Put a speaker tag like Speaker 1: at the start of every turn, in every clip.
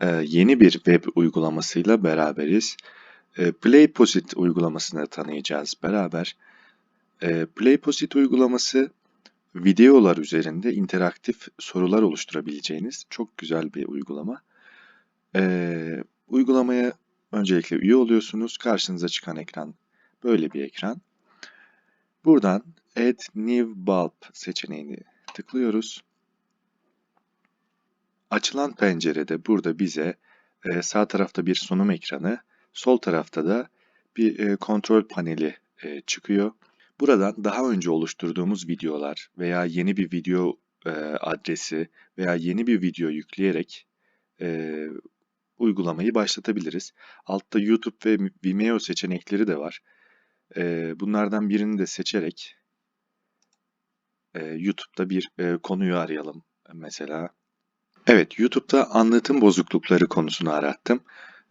Speaker 1: e, yeni bir web uygulamasıyla beraberiz. E, PlayPosit uygulamasını tanıyacağız beraber. E, PlayPosit uygulaması videolar üzerinde interaktif sorular oluşturabileceğiniz çok güzel bir uygulama. Uygulamaya öncelikle üye oluyorsunuz. Karşınıza çıkan ekran böyle bir ekran. Buradan Add New Bulb seçeneğini tıklıyoruz. Açılan pencerede burada bize e, sağ tarafta bir sunum ekranı, sol tarafta da bir e, kontrol paneli e, çıkıyor. Buradan daha önce oluşturduğumuz videolar veya yeni bir video e, adresi veya yeni bir video yükleyerek e, uygulamayı başlatabiliriz. Altta YouTube ve Vimeo seçenekleri de var. E, bunlardan birini de seçerek e, YouTube'da bir e, konuyu arayalım mesela. Evet, YouTube'da anlatım bozuklukları konusunu arattım.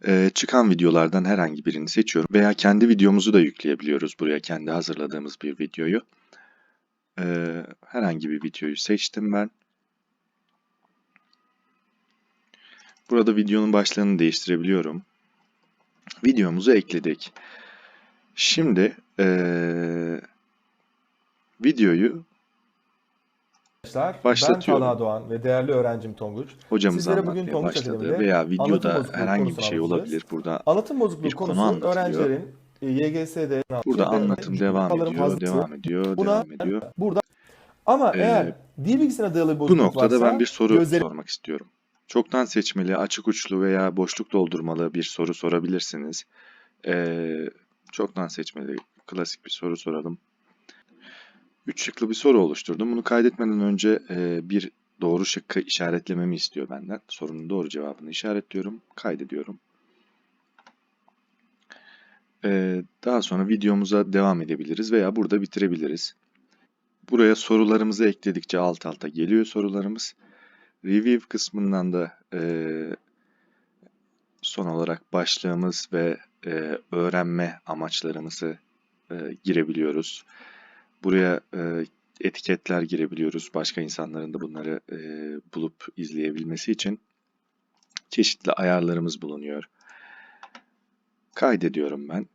Speaker 1: Ee, çıkan videolardan herhangi birini seçiyorum veya kendi videomuzu da yükleyebiliyoruz buraya kendi hazırladığımız bir videoyu. Ee, herhangi bir videoyu seçtim ben. Burada videonun başlığını değiştirebiliyorum. Videomuzu ekledik. Şimdi ee, videoyu
Speaker 2: Arkadaşlar, ben
Speaker 1: Başlatıyorum.
Speaker 2: Talha Doğan ve değerli öğrencim Tonguç.
Speaker 1: hocamız
Speaker 2: Sizlere bugün Tonguç
Speaker 1: başladı veya videoda herhangi bir şey olabilir. Burada
Speaker 2: Anlatım bozukluğu
Speaker 1: bir konu
Speaker 2: konusu
Speaker 1: anlatılıyor.
Speaker 2: öğrencilerin YGS'de
Speaker 1: burada anlatım devam
Speaker 2: hataların
Speaker 1: ediyor,
Speaker 2: fazlası.
Speaker 1: devam ediyor,
Speaker 2: Buna
Speaker 1: devam ediyor.
Speaker 2: burada ama
Speaker 1: Ee,
Speaker 2: eğer dil bilgisine dayalı bir
Speaker 1: Bu
Speaker 2: bozukluk
Speaker 1: noktada
Speaker 2: varsa
Speaker 1: ben bir soru
Speaker 2: gözleri
Speaker 1: sormak istiyorum. Çoktan seçmeli, açık uçlu veya boşluk doldurmalı bir soru sorabilirsiniz. Ee, çoktan seçmeli, klasik bir soru soralım. Üç şıklı bir soru oluşturdum. Bunu kaydetmeden önce e, bir doğru şıkkı işaretlememi istiyor benden. Sorunun doğru cevabını işaretliyorum, kaydediyorum. Ee, daha sonra videomuza devam edebiliriz veya burada bitirebiliriz. Buraya sorularımızı ekledikçe alt alta geliyor sorularımız. Review kısmından da eee, son olarak başlığımız ve eee, öğrenme amaçlarımızı eee, girebiliyoruz. Buraya eee, etiketler girebiliyoruz. Başka insanların da bunları eee, bulup izleyebilmesi için çeşitli ayarlarımız bulunuyor. Kaydediyorum ben.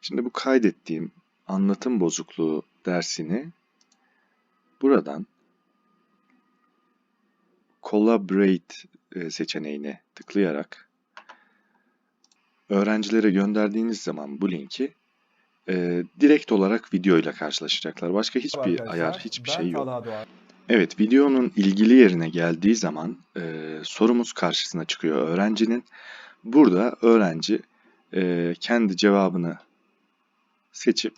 Speaker 1: Şimdi bu kaydettiğim anlatım bozukluğu dersini buradan Collaborate e, seçeneğine tıklayarak öğrencilere gönderdiğiniz zaman bu linki e, direkt olarak video ile karşılaşacaklar. Başka hiçbir
Speaker 2: arkadaşlar,
Speaker 1: ayar, hiçbir şey yok. Evet, videonun ilgili yerine geldiği zaman e, sorumuz karşısına çıkıyor öğrencinin. Burada öğrenci e, kendi cevabını seçip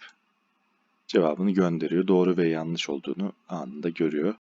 Speaker 1: cevabını gönderiyor. Doğru ve yanlış olduğunu anında görüyor.